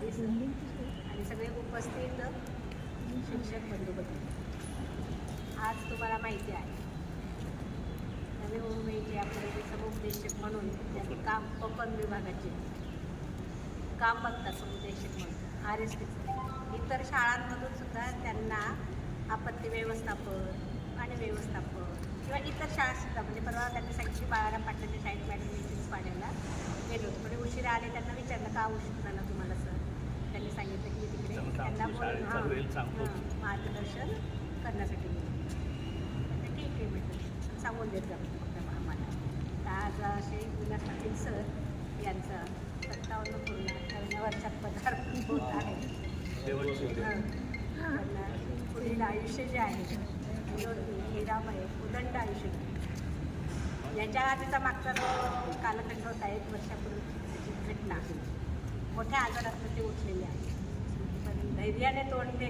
आणि सगळे उपस्थित शिक्षक बंधू आज तुम्हाला माहिती आहे नवी मुंबईचे आपले समुपदेशक म्हणून त्यांनी काम कोकण विभागाचे काम बघतात समुपदेशक म्हणून आर एस टीचं इतर शाळांमधून सुद्धा त्यांना आपत्ती व्यवस्थापन आणि व्यवस्थापन किंवा इतर शाळा सुद्धा म्हणजे परवा त्यांनी सांगितली बाळाला पाटलाच्या शाळेत मॅडम पाण्याला गेलो होतो म्हणजे उशिरा आले त्यांना विचारलं का उशीर झाला तुम्हाला सर त्यांनी सांगितलं की तिकडे त्यांना मार्गदर्शन करण्यासाठी तर ठीक आहे म्हटलं सांगून देत जाऊ फक्त आम्हाला तर आज असे विलास पाटील सर यांचा सत्तावन्न पूर्ण अठ्ठावन्न वर्षात पगार होत आहे पुढील आयुष्य जे आहे निरामय उदंड आयुष्य यांच्या आधीचा मागचा कालखंड होता एक वर्षापूर्वी घटना मोठ्या आजारातून ते उठलेले आहे पण धैर्याने तोंडले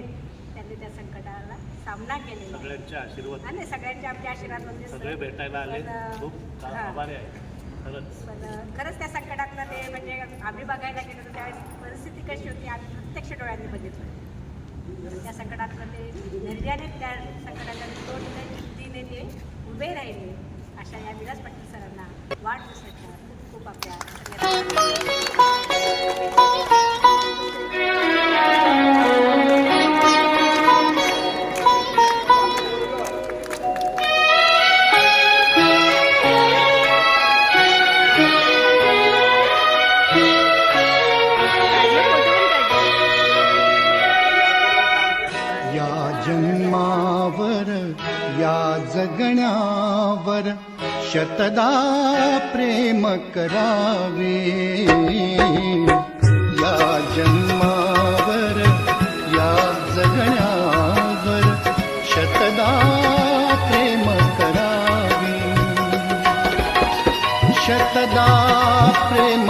त्यांनी त्या संकटाला सामना केलेला सगळ्यांच्या सगळ्यांचे आशीर्वाद आणि सगळ्यांचे म्हणजे सगळे भेटायला आले आहे खरंच त्या संकटातलं ते म्हणजे आम्ही बघायला गेलो तर त्यावेळेस परिस्थिती कशी होती आम्ही प्रत्यक्ष डोळ्यांनी बघितलं त्या संकटातलं ते धैर्याने त्या संकटाला तोंड न ते उभे राहिले अशा या विलास पाटील सरांना वाट दिसत खूप खूप आपल्या शतदा प्रेम या जन्मावर या जगण्यावर शतदा प्रेम करावे शतदा प्रेम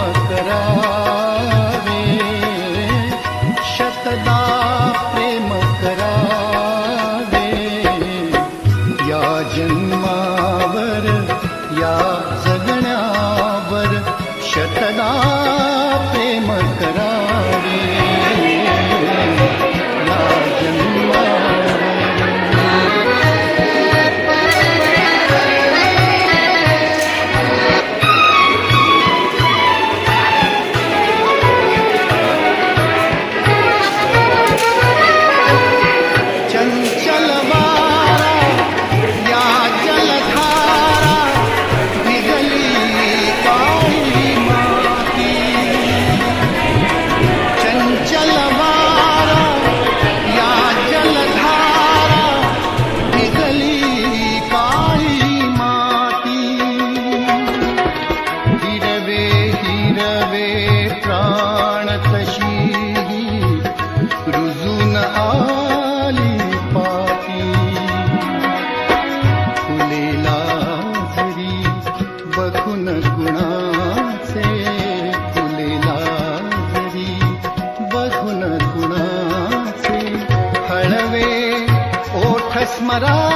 रुजुन आली पाी फुलेला बहु न गुणासे फुलेला बहु न गुणासे हे ओठस्मरा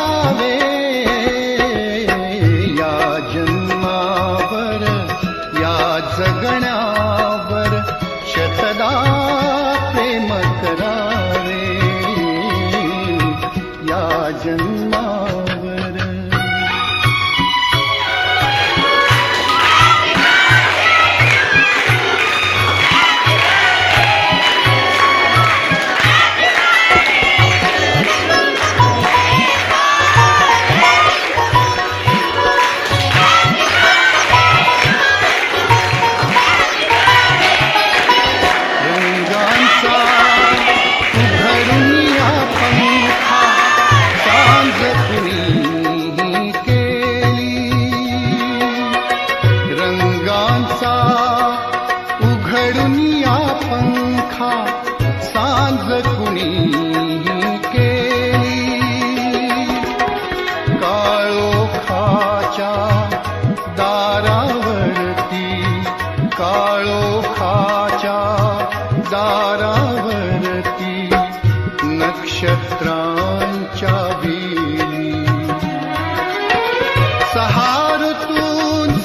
सहार तु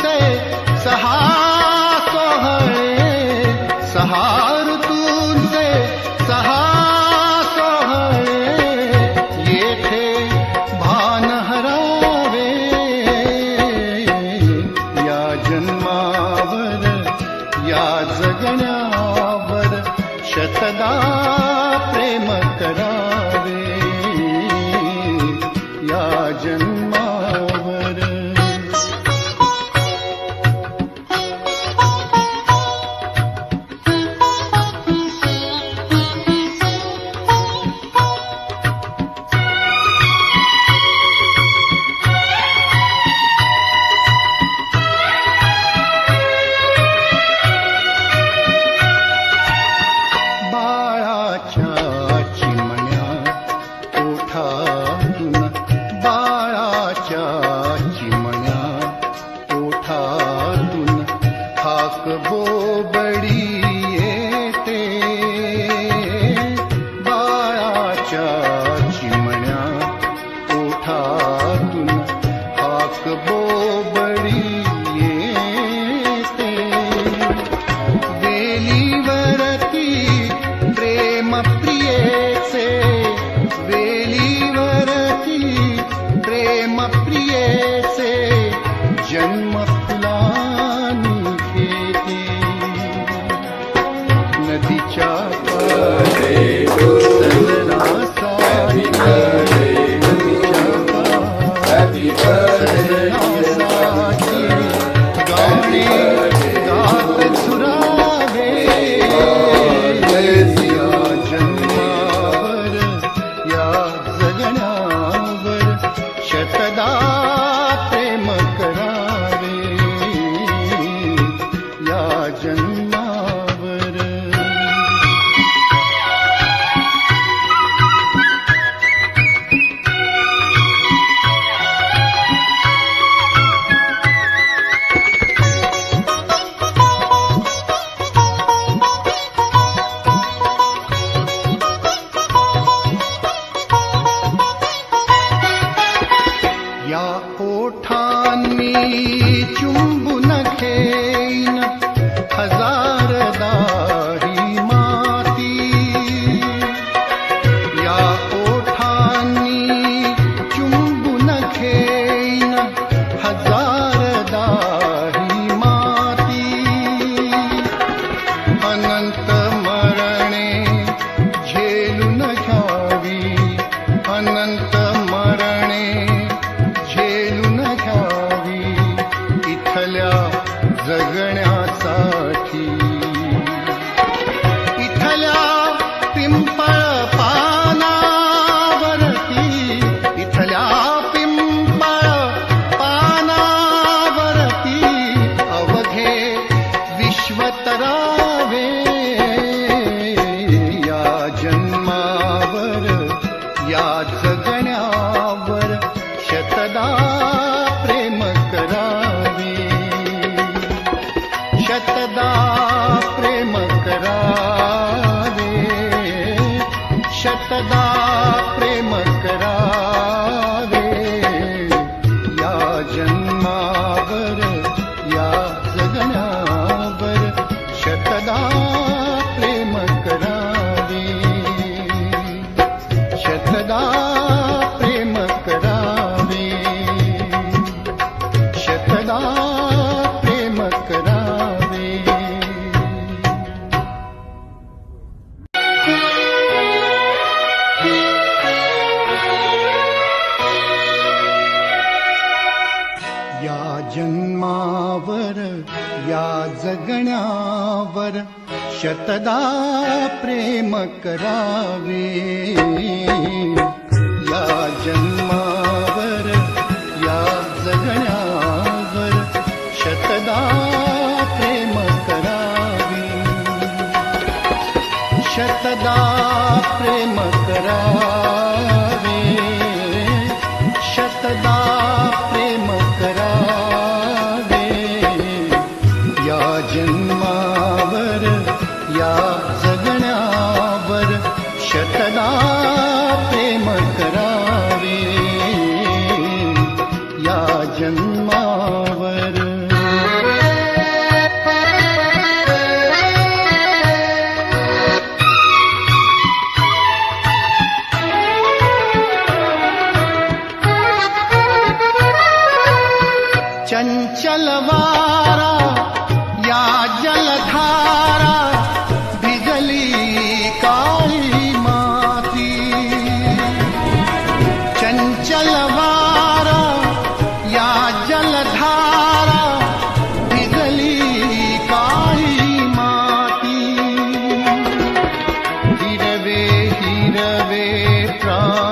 से सहारु तु सहा ये भानहरावे या जन्मावर या जगणावर शतदा प्रेम करा भू जगण्याचा शतदा प्रेम या जन्मावर या जगणावर शतदा प्रेम करावे शतदा प्रेम करावे शतदा